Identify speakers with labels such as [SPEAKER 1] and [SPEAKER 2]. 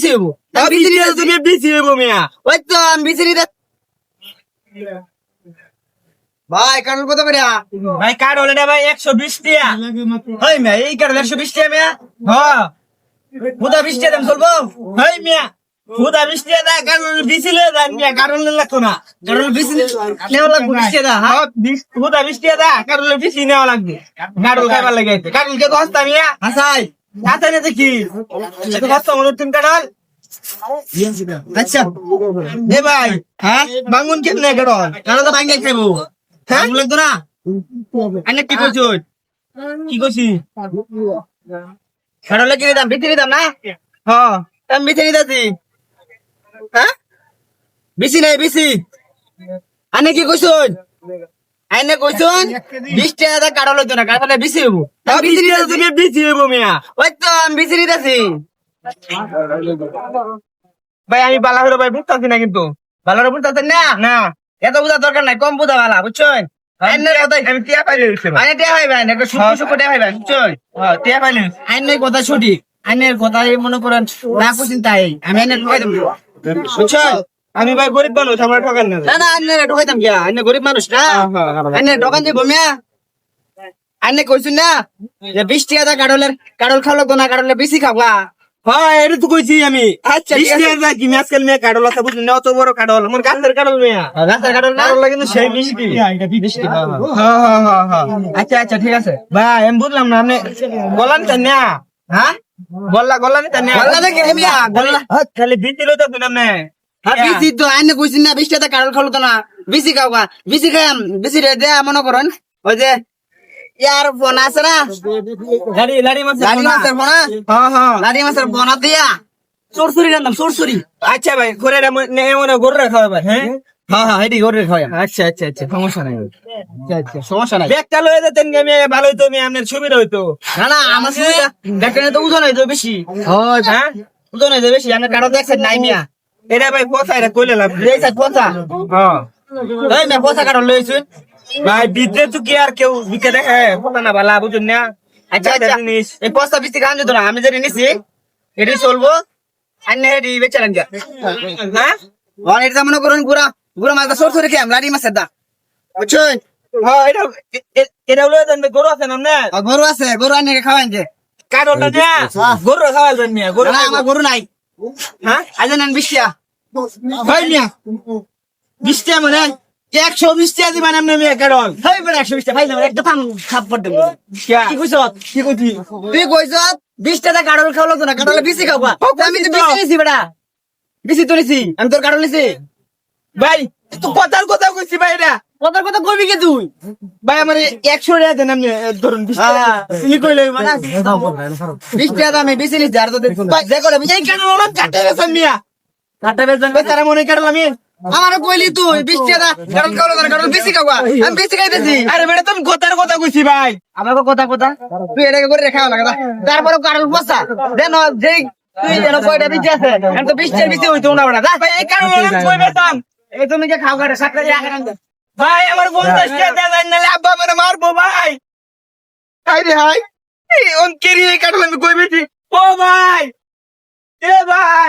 [SPEAKER 1] বেশি হইব
[SPEAKER 2] বিচি তুমি বিচি হইব মিয়া।
[SPEAKER 1] ওই তো আমি বিচি ভাই কারণ কত করে?
[SPEAKER 2] ভাই কার্ড হলে না ভাই একশো বিশ টিয়া। হয় মিয়া এই কার্ড একশো বিশ টিয়া মিয়া। হ্যাঁ হুদা বিশ টিয়া দাম চলবো। হয় মিয়া হুদা বিশ টিয়া দা কারণ বিচি লয়ে দেন মিয়া কারণ লাগতো না।
[SPEAKER 1] কারণ বিচি নেওয়া লাগবে বিশ টাকা হ্যাঁ।
[SPEAKER 2] হ্যাঁ, বিশ- বিশ টিয়া দা কারণ বিচি নেওয়া লাগবে। কারণ খাইবার লাগে কারণ কে হস্তা মিয়া?
[SPEAKER 1] হাসাই।
[SPEAKER 2] হাতে নিতে কি। এত হস্তা মনে তিন কারণ
[SPEAKER 1] আচ্ছা।
[SPEAKER 2] এ ভাই হ্যাঁ? বাঙ্গুন কেমনে কারণ
[SPEAKER 1] কারণ তো ভাঙ্গে খাইবো?
[SPEAKER 2] হ্যাঁ?
[SPEAKER 1] লাগতো না?
[SPEAKER 2] আনে কি করছ কি করছি
[SPEAKER 1] কারণ কিনে দাম বিচি দাম না?
[SPEAKER 2] হ্যাঁ।
[SPEAKER 1] আমি বিচি নিতেছি হ্যাঁ? বেশি নাই বেশি। আনে কি কইছুন আইনে কইছুন বিশ টাকা কারণ লাগতো না বিচি
[SPEAKER 2] তুমি বিচি হইব মিয়া।
[SPEAKER 1] ওই তো আমি বিচি নিতেছি
[SPEAKER 2] ভাই আমি বালা হলো ভাই বুঝতেছি না কিন্তু।
[SPEAKER 1] ভালো করে বুঝতেছেন না?
[SPEAKER 2] না।
[SPEAKER 1] এত বুঝা দরকার নাই কম বুঝা ভালা বুঝছেন?
[SPEAKER 2] আমি টিয়া পাইলে দিচ্ছি ভাই।
[SPEAKER 1] আইনে টিয়া ভাইবেন একটা সুখ সুখ টিয়া ভাইবেন বুঝছেন?
[SPEAKER 2] হ্যাঁ, টিয়া পাইলে
[SPEAKER 1] আইনের কথা সঠিক। আইনের কথা মনে করেন না কুচিন তাই। আমি আইনের বুঝছেন?
[SPEAKER 2] আমি ভাই গরিব মানুষ আমার ঠকান না
[SPEAKER 1] না না আইনের ঠকাইতাম গিয়া আইনে গরিব মানুষ না। আইনের দোকান দিব মিয়া। আইনে কইছুন না যে বিশ টাকা দা কাডলের কাডল খাওয়া লাগতো না কাডলে বেশি খাবা
[SPEAKER 2] হ্যাঁ। এটা তো কইছি আমি।
[SPEAKER 1] আচ্ছা,
[SPEAKER 2] বিশ। টিয়া যা কি আজকাল মেয়ে কাডল আছে বুঝলি না? অত বড় কাডল আমার গাছের কাডল মেয়া।
[SPEAKER 1] রাস্তার কাডল না?
[SPEAKER 2] কাডল কিন্তু সেই মিষ্টি
[SPEAKER 1] মিষ্টি, হ্যাঁ, হ্যাঁ।
[SPEAKER 2] হ্যাঁ হ্যাঁ হ্যাঁ হ্যাঁ।
[SPEAKER 1] আচ্ছা আচ্ছা ঠিক আছে।
[SPEAKER 2] ভাই আমি বুঝলাম না আপনি গলান চান না
[SPEAKER 1] হ্যাঁ?
[SPEAKER 2] গল্লা গল্লা নিতেন না
[SPEAKER 1] গল্লা দেখে মিয়া, গল্লা।
[SPEAKER 2] খালি লইতে তুই না
[SPEAKER 1] বিসি তো আইনে কইছিন না বিশ টাকা কারণ খালো না। বিসি খাও গা বিসি খাইম বিসি রে দে মনে করেন ওই যে ইয়ার ফোন আছে না?
[SPEAKER 2] লাড়ি লাড়ি মাছ
[SPEAKER 1] লাড়ি মাছের ফোনা
[SPEAKER 2] হ্যাঁ হ্যাঁ।
[SPEAKER 1] লাড়ি মাছের বনা দিয়া। রান্দাম
[SPEAKER 2] আচ্ছা ভাই ঘুরে হ্যাঁ
[SPEAKER 1] হ্যাঁ? হ্যাঁ এটি করে খাওয়াই
[SPEAKER 2] আচ্ছা আচ্ছা আচ্ছা সমস্যা নাই।
[SPEAKER 1] আচ্ছা আচ্ছা সমস্যা নাই।
[SPEAKER 2] ব্যাগটা লয়ে যেতেন আমি ভালো হইতো আপনার সুবিধা হইতো।
[SPEAKER 1] না না আমার সুবিধা দেখেন তো ওজন হইতো বেশি।
[SPEAKER 2] হ্যাঁ
[SPEAKER 1] ওজন হইতো বেশি কারও দেখছেন নাই মিয়া।
[SPEAKER 2] এটা ভাই পচা এটা কইলে লাভ নেই।
[SPEAKER 1] এই সাইড পচা?
[SPEAKER 2] হ্যাঁ।
[SPEAKER 1] এই মিয়া পচা কারণ লইছুন।
[SPEAKER 2] ভাই বিদ্রে তো কি আর কেউ বিকে দেখে পচা না ভালা বুঝুন না।
[SPEAKER 1] আচ্ছা আচ্ছা।
[SPEAKER 2] জিনিস।
[SPEAKER 1] এই পচা বিস্তি খান যেত না আমি যেটা নিছি এটি চলবো। আন্য এটি বেচালেন যা
[SPEAKER 2] হ্যাঁ?
[SPEAKER 1] আর এটা মনে করুন গুড়া গুড়া মাছটা সর সরে খেয়াম লাড়ি মাছের দা। বুঝছেন?
[SPEAKER 2] হ্যাঁ এটা এ- এ- এটা লয়ে যান গরু আছে না না
[SPEAKER 1] আর গরু আছে গরু আনে খাওয়ান যে
[SPEAKER 2] কারণটা না গরু খাওয়া যান মিয়া গরু
[SPEAKER 1] না, আমার গরু নাই।
[SPEAKER 2] হ্যাঁ?
[SPEAKER 1] আজ নেন বিশিয়া।
[SPEAKER 2] ভাই মিয়া বিশটা মানে একশো বিশটা দিবেন আপনি মিয়া কারণ
[SPEAKER 1] হেই বেড়া একশো বিশটা ভাই আমার একটা পান খাপ পড়তে কি? কইছ?
[SPEAKER 2] কি কইছি
[SPEAKER 1] তুই কইছ বিশ টাকা কাটল খাওয়া লাগতো না কাটলে বেশি খাওয়া। আমি তো বেশি নিছি বেড়া বেশি তো নিছি আমি তোর নিছি।
[SPEAKER 2] ভাই তো কথার কথা কইছি ভাই এটা।
[SPEAKER 1] কথার কথা কইবি কে তুই?
[SPEAKER 2] ভাই আমার একশো টাকা দেন আপনি ধরুন বিশ টাকা।
[SPEAKER 1] মানে? বিশ টাকা আমি বেশি নিছি আর তো যে করে
[SPEAKER 2] এই কারণ ওরা কাটে গেছেন মিয়া?
[SPEAKER 1] কাটা
[SPEAKER 2] মনে কাটল আমি
[SPEAKER 1] আমার কইলি তুই বিশ টাকা কাটল খাওয়া লাগতো না কাটল বেশি খাওয়া আমি বেশি খাইতেছি।
[SPEAKER 2] আরে বেটা তুমি কথার কথা কইছি ভাই।
[SPEAKER 1] কথা কথা। তুই এটাকে করে রেখা লাগে তারপরে কারণ বসা দেন যে তুই যেন কয়টা বিচি আছে আমি তো বিশটার বিচি হইতো না বেড়া
[SPEAKER 2] ভাই এই কারণ আমি কই বেতাম
[SPEAKER 1] এই তুমি যে খাও কাটে সাতটা
[SPEAKER 2] ভাই আমার পঞ্চাশ টাকা দেন নালে আব্বা আমার মারবো ভাই। হাই রে হাই। এই অন এই কাটল আমি কই বেটি ও ভাই এ ভাই।